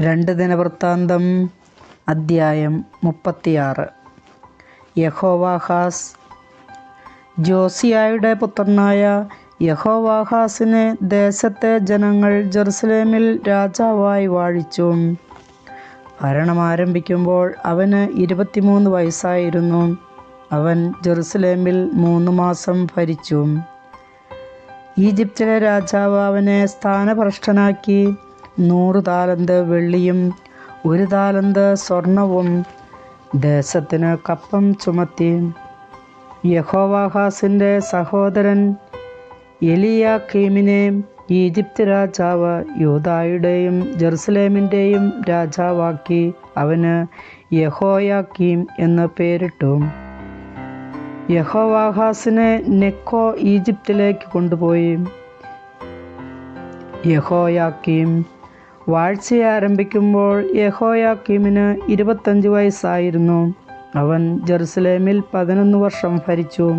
രണ്ട് ദിനവൃത്താന്തം അദ്ധ്യായം മുപ്പത്തിയാറ്. യഹോവാഹാസ്. ജോസിയായുടെ പുത്രനായ യഹോവാഹാസിനെ ദേശത്തെ ജനങ്ങൾ ജെറുസലേമിൽ രാജാവായി വാഴിച്ചു ഭരണം ആരംഭിക്കുമ്പോൾ അവന് ഇരുപത്തിമൂന്ന് വയസ്സായിരുന്നു. അവൻ ജെറുസലേമിൽ മൂന്ന് മാസം ഭരിച്ചു ഈജിപ്തിലെ രാജാവ് അവനെ സ്ഥാനഭ്രഷ്ടനാക്കി നൂറ് താലന്ത് വെള്ളിയും ഒരു താലന്ത് സ്വർണവും. ദേശത്തിന് കപ്പം ചുമത്തി. യഹോവാഹാസിന്റെ സഹോദരൻ എലിയാക്കീമിനെ ഈജിപ്ത് രാജാവ് യൂതായുടെയും ജെറുസലേമിന്റെയും രാജാവാക്കി അവന് യഹോയാക്കീം എന്ന് പേരിട്ടു. യഹോവാഹാസിനെ നെക്കോ ഈജിപ്തിലേക്ക് കൊണ്ടുപോയി. യഹോയാക്കീം വാഴ്ച ആരംഭിക്കുമ്പോൾ യഹോയാക്കീമിന് ഇരുപത്തഞ്ച് വയസ്സായിരുന്നു. അവൻ ജെറുസലേമിൽ പതിനൊന്ന് വർഷം ഭരിച്ചു.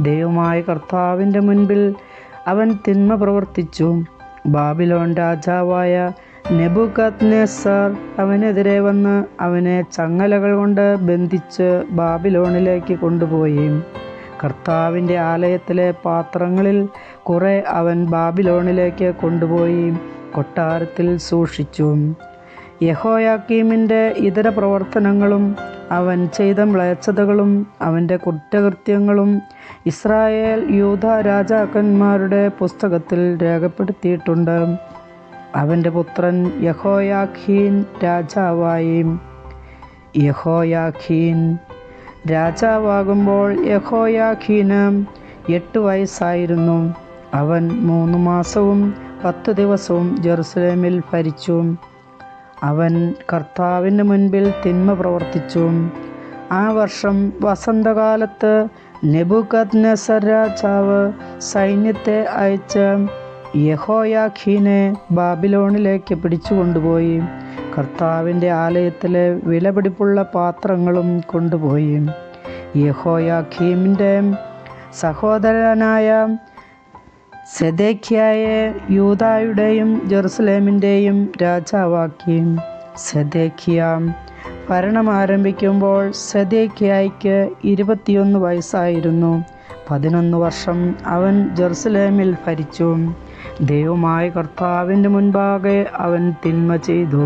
ദൈവമായ കർത്താവിന്റെ മുൻപിൽ അവൻ തിന്മ പ്രവർത്തിച്ചു. ബാബിലോൺ രാജാവായ നെബുക്കത്നേസർ അവനെതിരെ വന്ന് അവനെ ചങ്ങലകൾ കൊണ്ട് ബന്ധിച്ച് ബാബിലോണിലേക്ക് കൊണ്ടുപോയി. കർത്താവിന്റെ ആലയത്തിലെ പാത്രങ്ങളിൽ കുറേ അവൻ ബാബിലോണിലേക്ക് കൊണ്ടുപോയി. കൊട്ടാരത്തിൽ സൂക്ഷിച്ചു. യഹോയാക്കീമിന്റെ ഇതര പ്രവർത്തനങ്ങളും അവൻ ചെയ്ത മ്ലേച്ഛതകളും അവന്റെ കുറ്റകൃത്യങ്ങളും ഇസ്രായേൽ യൂത രാജാക്കന്മാരുടെ പുസ്തകത്തിൽ രേഖപ്പെടുത്തിയിട്ടുണ്ട്. അവന്റെ പുത്രൻ യഹോയാഖീൻ രാജാവായി യഹോയാഖീൻ രാജാവാകുമ്പോൾ യഹോയാഖീന് എട്ട് വയസ്സായിരുന്നു. അവൻ മൂന്ന് മാസവും പത്ത് ദിവസവും ജെറുസലേമിൽ ഭരിച്ചു അവൻ കർത്താവിന് മുൻപിൽ തിന്മ പ്രവർത്തിച്ചു ആ വർഷം വസന്തകാലത്ത് നെബുക്കദ്നെസർ രാജാവ് സൈന്യത്തെ അയച്ച യഹോയാഖീനെ ബാബിലോണിലേക്ക് പിടിച്ചുകൊണ്ടുപോയി കർത്താവിന്റെ ആലയത്തിലെ വിലപിടിപ്പുള്ള പാത്രങ്ങളും കൊണ്ടുപോയി. യഹോയാഖീമിന്റെ സഹോദരനായ സെദേഖ്യായെ യൂതായുടെയും ജെറുസലേമിന്റെയും രാജാവാക്കി സെദേഖ്യ ഭരണം ആരംഭിക്കുമ്പോൾ സെദേഖ്യായ്ക്ക് ഇരുപത്തിയൊന്ന് വയസ്സായിരുന്നു. പതിനൊന്ന് വർഷം അവൻ ജെറുസലേമിൽ ഭരിച്ചു. ദൈവമായ കർത്താവിന്റെ മുൻപാകെ അവൻ തിന്മ ചെയ്തു.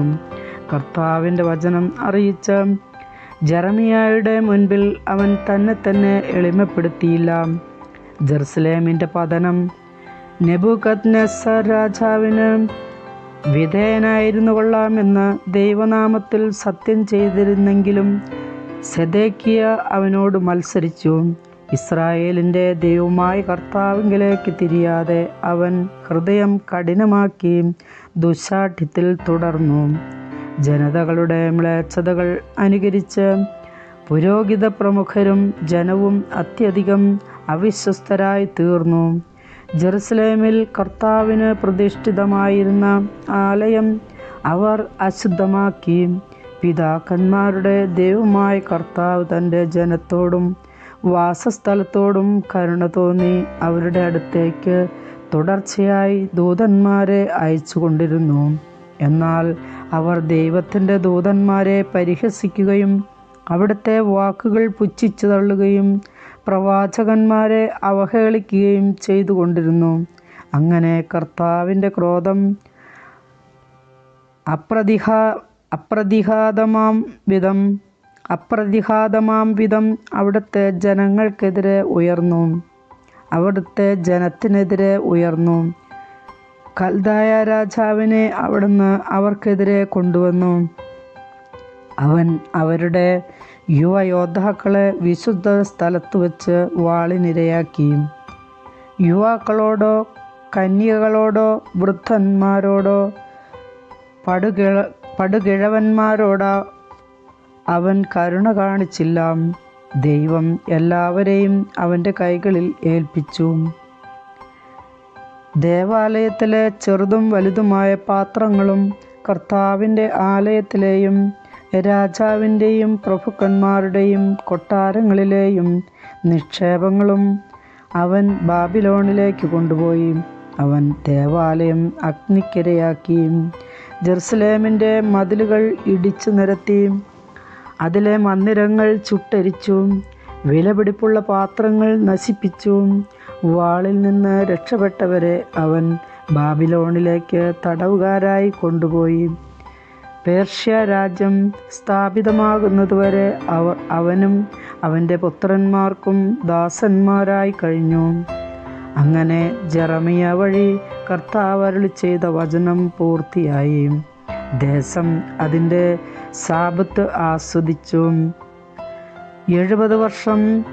കർത്താവിന്റെ വചനം അറിയിച്ച ജെറമിയായുടെ മുൻപിൽ അവൻ തന്നെ തന്നെ എളിമപ്പെടുത്തിയില്ല. ജെറുസലേമിന്റെ പതനം നെബുക്കദ്നെസർ രാജാവിന് വിധേയനായിരുന്നു കൊള്ളാമെന്ന് ദൈവനാമത്തിൽ സത്യം ചെയ്തിരുന്നെങ്കിലും സെദേക്കിയ അവനോട് മത്സരിച്ചു. ഇസ്രായേലിന്റെ ദൈവമായ കർത്താവിങ്കിലേക്ക് തിരിയാതെ അവൻ ഹൃദയം കഠിനമാക്കി ദുശാഠ്യത്തിൽ തുടർന്നു. ജനതകളുടെ മ്ലേച്ഛതകൾ അനുകരിച്ച് പുരോഹിത പ്രമുഖരും ജനവും അത്യധികം അവിശ്വസ്തരായി തീർന്നു ജെറുസലേമിൽ കർത്താവിന് പ്രതിഷ്ഠിതമായിരുന്ന ആലയം അവർ അശുദ്ധമാക്കി. പിതാക്കന്മാരുടെ ദൈവമായ കർത്താവ് തന്റെ ജനത്തോടും വാസസ്ഥലത്തോടും കരുണ തോന്നി അവരുടെ അടുത്തേക്ക് തുടർച്ചയായി ദൂതന്മാരെ അയച്ചുകൊണ്ടിരുന്നു. എന്നാൽ അവർ ദൈവത്തിന്റെ ദൂതന്മാരെ പരിഹസിക്കുകയും അവിടുത്തെ വാക്കുകൾ പുച്ഛിച്ചു തള്ളുകയും പ്രവാചകന്മാരെ അവഹേളിക്കുകയും ചെയ്തു കൊണ്ടിരുന്നു അങ്ങനെ കർത്താവിന്റെ ക്രോധം അപ്രതിഹാ അപ്രതിഘാതമാം വിധം അപ്രതിഘാതമാം വിധം അവിടുത്തെ ജനങ്ങൾക്കെതിരെ ഉയർന്നു. അവിടുത്തെ ജനത്തിനെതിരെ ഉയർന്നു. കൽദായ രാജാവിനെ അവിടുന്ന് അവർക്കെതിരെ കൊണ്ടുവന്നു. അവൻ അവരുടെ യുവയോദ്ധാക്കളെ വിശുദ്ധ സ്ഥലത്ത് വച്ച് വാളിനിരയാക്കി യുവാക്കളോടോ കന്യകളോടോ വൃദ്ധന്മാരോടോ പടുകിഴ പടുകിഴവന്മാരോടോ അവൻ കരുണ കാണിച്ചില്ല. ദൈവം എല്ലാവരെയും അവന്റെ കൈകളിൽ ഏൽപ്പിച്ചു. ദേവാലയത്തിലെ ചെറുതും വലുതുമായ പാത്രങ്ങളും കർത്താവിന്റെ ആലയത്തിലെയും രാജാവിന്റെയും പ്രഭുക്കന്മാരുടെയും കൊട്ടാരങ്ങളിലെയും നിക്ഷേപങ്ങളും അവൻ ബാബിലോണിലേക്ക് കൊണ്ടുപോയി. അവൻ ദേവാലയം അഗ്നിക്കിരയാക്കി ജെറുസലേമിന്റെ മതിലുകൾ ഇടിച്ചു നിരത്തി അതിലെ മന്ദിരങ്ങൾ ചുട്ടരിച്ചു വിലപിടിപ്പുള്ള പാത്രങ്ങൾ നശിപ്പിച്ചു. വാളിൽ നിന്ന് രക്ഷപ്പെട്ടവരെ അവൻ ബാബിലോണിലേക്ക് തടവുകാരായി കൊണ്ടുപോയി. പേർഷ്യ രാജ്യം സ്ഥാപിതമാകുന്നതുവരെ അവർ അവനും അവന്റെ പുത്രന്മാർക്കും ദാസന്മാരായി കഴിഞ്ഞു. അങ്ങനെ ജറമിയ വഴി കർത്താവ് അരുളി ചെയ്ത വചനം പൂർത്തിയായി. ദേശം അതിന്റെ സാപത്ത് ആസ്വദിച്ചു. എഴുപത് വർഷം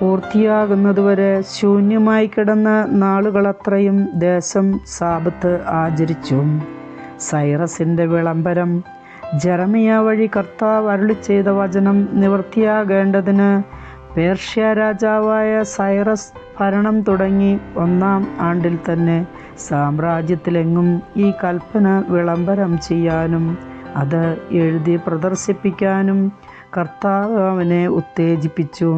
പൂർത്തിയാകുന്നതുവരെ ശൂന്യമായി കിടന്ന നാളുകളത്രയും ദേശം സാപത്ത് ആചരിച്ചു. സൈറസിന്റെ വിളംബരം ജെറമിയ വഴി കർത്താവ് അരുളി ചെയ്ത വചനം നിവൃത്തിയാകേണ്ടതിന് പേർഷ്യ രാജാവായ സൈറസ് ഭരണം തുടങ്ങി ഒന്നാം ആണ്ടിൽ തന്നെ സാമ്രാജ്യത്തിലെങ്ങും ഈ കൽപ്പന വിളംബരം ചെയ്യാനും അത് എഴുതി പ്രദർശിപ്പിക്കാനും കർത്താവ് അവനെ ഉത്തേജിപ്പിച്ചു.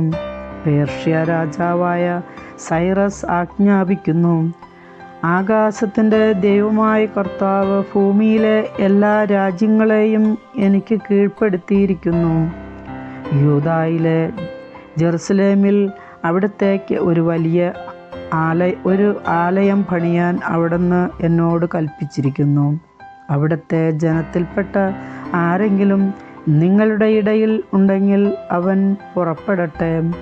പേർഷ്യ രാജാവായ സൈറസ് ആജ്ഞാപിക്കുന്നു. ആകാശത്തിന്റെ ദൈവമായ കർത്താവ് ഭൂമിയിലെ എല്ലാ രാജ്യങ്ങളെയും എനിക്ക് കീഴ്പ്പെടുത്തിയിരിക്കുന്നു. യൂതായിലെ ജെറുസലേമിൽ അവിടത്തേക്ക് ഒരു വലിയ ആലയ ഒരു ആലയം പണിയാൻ അവിടുന്ന് എന്നോട് കൽപ്പിച്ചിരിക്കുന്നു. അവിടുത്തെ ജനത്തിൽപ്പെട്ട ആരെങ്കിലും നിങ്ങളുടെ ഇടയിൽ ഉണ്ടെങ്കിൽ അവൻ പുറപ്പെടട്ടെ.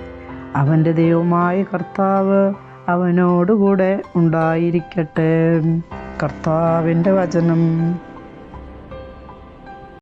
അവന്റെ ദൈവമായ കർത്താവ് അവനോടുകൂടെ ഉണ്ടായിരിക്കട്ടെ. കർത്താവിന്റെ വചനം.